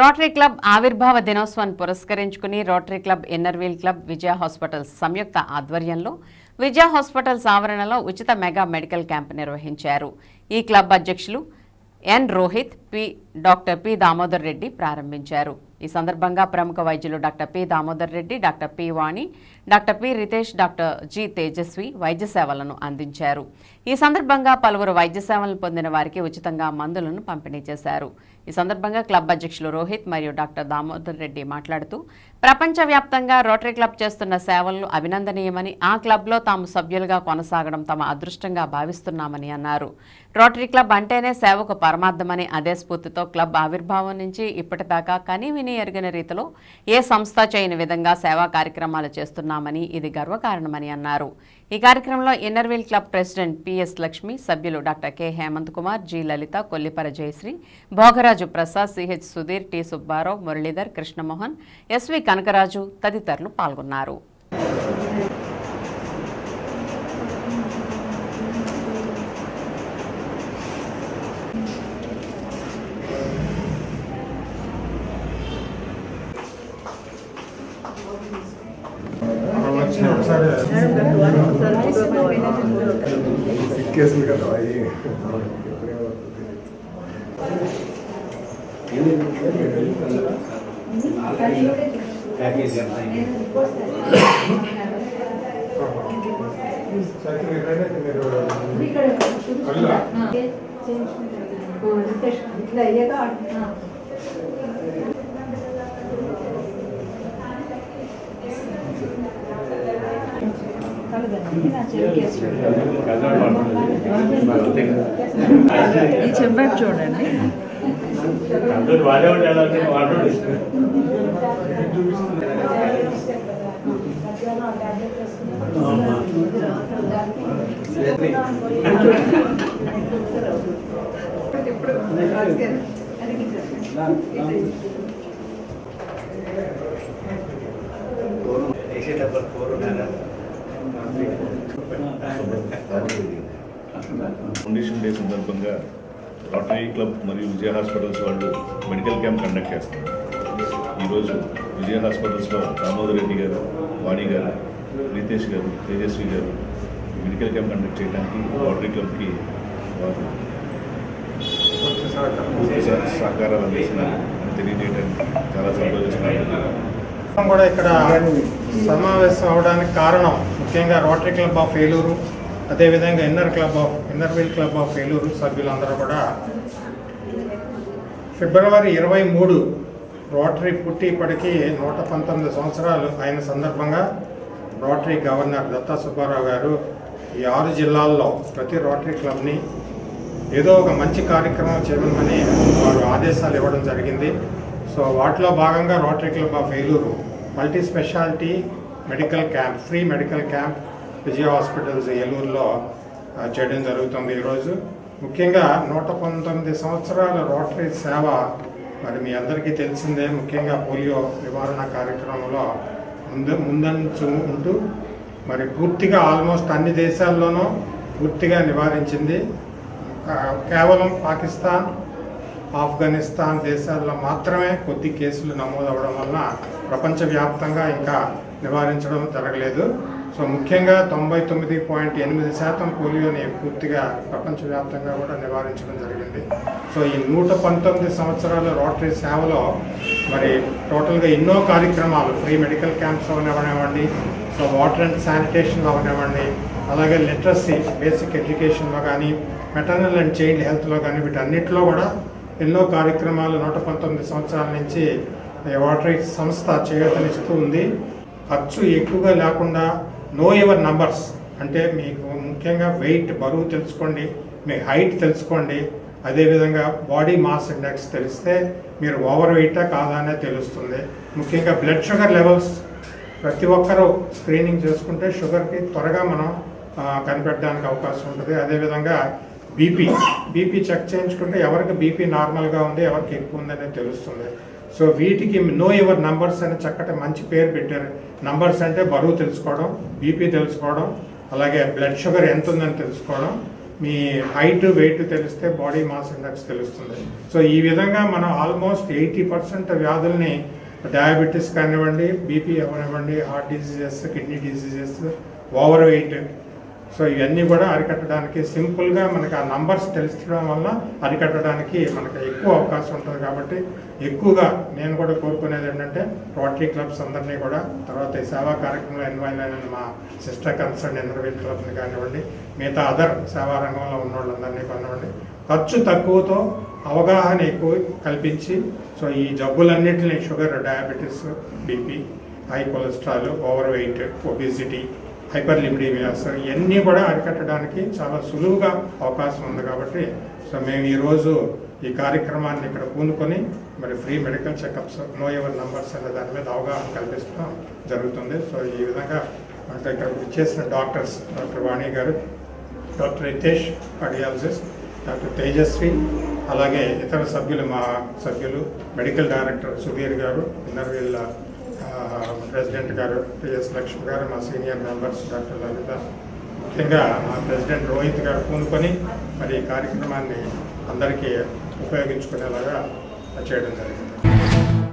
Rotary club ఆవిర్భావ దినోత్సవాన్ని పురస్కరించుకుని Rotary club Inner Wheel club Vijaya hospitals సంయుక్త ఆధ్వర్యంలో విజయ హాస్పిటల్స్ ఆవరణలో ఉచిత మెగా మెడికల్ క్యాంప్ నిర్వహించారు. ఈ క్లబ్ అధ్యక్షులు N Rohit P doctor P Damodar Reddy ప్రారంభించారు. ఈ సందర్భంగా ప్రముఖ వైద్యులు doctor P Damodar Reddy doctor P Vani doctor P. Ritesh doctor G. Tejaswi వైద్య సేవలను అందించారు. ఈ సందర్భంగా పలువురు వైద్య సేవలను పొందిన వారికి ఉచితంగా మందులను పంపిణీ చేశారు. ఈ సందర్భంగా క్లబ్ అధ్యక్షులు రోహిత్ మరియు డాక్టర్ దామోదర్ రెడ్డి మాట్లాడుతూ ప్రపంచవ్యాప్తంగా రోటరీ క్లబ్ చేస్తున్న సేవలను అభినందనీయమని ఆ క్లబ్లో తాము సభ్యులుగా కొనసాగడం తమ అదృష్టంగా భావిస్తున్నామని అన్నారు. రోటరీ క్లబ్ అంటేనే సేవకు పరమార్థమని అదే స్ఫూర్తితో క్లబ్ ఆవిర్భావం నుంచి ఇప్పటిదాకా కని విని ఎరిగిన రీతిలో ఏ సంస్థ చేయని విధంగా సేవా కార్యక్రమాలు చేస్తున్నామని ఇది గర్వకారణమని అన్నారు. ఈ కార్యక్రమంలో Inner Wheel club president PS Lakshmi సభ్యులు doctor K. Hemant Kumar G. Lalitha Kollipara Jayasri Bhogaraju Prasad CH Sudheer T. Subbarao Muralidhar Krishnamohan SV Kanakaraju తదితరులు పాల్గొన్నారు. కేసులు కదా అవి ఇట్లా అయ్యాక ఈ చెంబాబు చూడండి. వాడు వేసేటప్పుడు కోరున్నారా ఫౌండేషన్ డే సందర్భంగా రోటరీ క్లబ్ మరియు విజయ హాస్పిటల్స్ వాళ్ళు మెడికల్ క్యాంప్ కండక్ట్ చేస్తారు ఈరోజు విజయ హాస్పిటల్స్లో దామోదర్ రెడ్డి గారు వాణి గారు రీతేష్ గారు తేజస్వి గారు మెడికల్ క్యాంప్ కండక్ట్ చేయడానికి రోటరీ క్లబ్కి వారు సహకారాలు అందిస్తున్నారు. అని తెలియజేయడానికి చాలా సంతోషిస్తున్నారు కూడా ఇక్కడ సమావేశం అవడానికి కారణం ముఖ్యంగా రోటరీ క్లబ్ ఆఫ్ ఏలూరు అదేవిధంగా inner club of inner wheel club of Eluru సభ్యులందరూ కూడా ఫిబ్రవరి ఇరవై మూడు రోటరీ పుట్టి ఇప్పటికీ నూట పంతొమ్మిది సంవత్సరాలు అయిన సందర్భంగా రోటరీ గవర్నర్ దత్తా సుబ్బారావు గారు ఈ ఆరు జిల్లాల్లో ప్రతి రోటరీ క్లబ్ని ఏదో ఒక మంచి కార్యక్రమం చేయమని వారు ఆదేశాలు ఇవ్వడం జరిగింది. సో వాటిలో భాగంగా Rotary club of Eluru multi speciality medical camp free medical camp Vijaya hospitals ఏలూరులో చేయడం జరుగుతుంది ఈరోజు. ముఖ్యంగా నూట పంతొమ్మిది సంవత్సరాల రోటరీ సేవ మరి మీ అందరికీ తెలిసిందే. ముఖ్యంగా పోలియో నివారణ కార్యక్రమంలో ముందు ముందంచు ఉంటూ మరి పూర్తిగా ఆల్మోస్ట్ అన్ని దేశాల్లోనూ పూర్తిగా నివారించింది. కేవలం పాకిస్తాన్ ఆఫ్ఘనిస్తాన్ దేశాల్లో మాత్రమే కొద్ది కేసులు నమోదవడం వల్ల ప్రపంచవ్యాప్తంగా ఇంకా నివారించడం జరగలేదు. సో ముఖ్యంగా తొంభై తొమ్మిది పాయింట్ ఎనిమిది శాతం పోలియోని పూర్తిగా ప్రపంచవ్యాప్తంగా కూడా నివారించడం జరిగింది. సో ఈ నూట పంతొమ్మిది సంవత్సరాల రోటరీ సేవలో మరి టోటల్గా ఎన్నో కార్యక్రమాలు ఫ్రీ మెడికల్ క్యాంప్స్ అవనివ్వండి సో వాటర్ అండ్ శానిటేషన్ అవనివ్వండి అలాగే లిటరసీ బేసిక్ ఎడ్యుకేషన్లో కానీ మెటర్నల్ అండ్ చైల్డ్ హెల్త్లో కానీ వీటన్నిటిలో కూడా ఎన్నో కార్యక్రమాలు నూట పంతొమ్మిది సంవత్సరాల నుంచి వాటర్ సంస్థ చేయూతనిస్తూ ఉంది ఖర్చు ఎక్కువగా లేకుండా నో యువర్ నంబర్స్ అంటే మీకు ముఖ్యంగా వెయిట్ బరువు తెలుసుకోండి మీ హైట్ తెలుసుకోండి. అదేవిధంగా బాడీ మాస్ ఇండెక్స్ తెలిస్తే మీరు ఓవర్ వెయిటా కాదా అనేది తెలుస్తుంది. ముఖ్యంగా బ్లడ్ షుగర్ లెవెల్స్ ప్రతి ఒక్కరూ స్క్రీనింగ్ చేసుకుంటే షుగర్కి త్వరగా మనం కనిపెట్టడానికి అవకాశం ఉంటుంది. అదేవిధంగా బీపీ బీపీ చెక్ చేయించుకుంటే ఎవరికి బీపీ నార్మల్గా ఉంది ఎవరికి ఎక్కువ ఉందనేది తెలుస్తుంది. సో వీటికి నో యువర్ నంబర్స్ అని చక్కటి మంచి పేరు పెట్టారు. నంబర్స్ అంటే బరువు తెలుసుకోవడం బీపీ తెలుసుకోవడం అలాగే బ్లడ్ షుగర్ ఎంత ఉందని తెలుసుకోవడం మీ హైట్ వెయిట్ తెలిస్తే బాడీ మాస్ ఇండెక్స్ తెలుస్తుంది. సో ఈ విధంగా మనం ఆల్మోస్ట్ ఎయిటీ పర్సెంట్ వ్యాధుల్ని డయాబెటీస్ కానివ్వండి బీపీ అవనివ్వండి heart diseases kidney diseases overweight so ఇవన్నీ కూడా అరికట్టడానికి సింపుల్గా మనకి ఆ నంబర్స్ తెలుసుకోవడం వల్ల అరికట్టడానికి మనకి ఎక్కువ అవకాశం ఉంటుంది కాబట్టి ఎక్కువగా నేను కూడా కోరుకునేది ఏంటంటే రోటరీ క్లబ్స్ అందరినీ కూడా తర్వాత ఈ సేవా కార్యక్రమంలో ఇన్వాల్వ్ అయిన మా సిస్టర్ కన్సర్న్ ఎనర్వీల్ క్లబ్ని కానివ్వండి మిగతా అదర్ సేవా రంగంలో ఉన్న వాళ్ళందరినీ కానివ్వండి ఖర్చు తక్కువతో అవగాహన ఎక్కువ కల్పించి సో ఈ జబ్బులన్నింటినీ sugar diabetes BP high cholesterol overweight obesity hyperlipidaemias ఇవన్నీ కూడా అరికట్టడానికి చాలా సులువుగా అవకాశం ఉంది కాబట్టి సో మేము ఈరోజు ఈ కార్యక్రమాన్ని ఇక్కడ పూనుకొని మరి free medical checkups know your numbers అనే దాని మీద అవగాహన కల్పించడం జరుగుతుంది. సో ఈ విధంగా అంటే ఇక్కడ ఇచ్చేసిన డాక్టర్స్ డాక్టర్ వాణి గారు doctor Ritesh cardiologist doctor Tejaswi అలాగే ఇతర సభ్యులు మా సభ్యులు మెడికల్ డైరెక్టర్ సుధీర్ గారు ఇన్నర్వీళ్ళ ప్రెసిడెంట్ గారు టిఎస్ లక్ష్మి గారు మా సీనియర్ మెంబర్స్ డాక్టర్ లలిత. ముఖ్యంగా మా ప్రెసిడెంట్ రోహిత్ గారు పూనుకొని మరి ఈ కార్యక్రమాన్ని అందరికీ ఉపయోగించుకునేలాగా చేయడం జరిగింది.